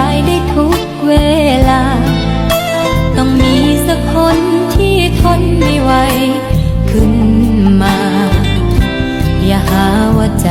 ายได้ทุกเวลา ต้องมีสักคนที่ทนไม่ไหว ขึ้นมา อย่าหาว่าใจ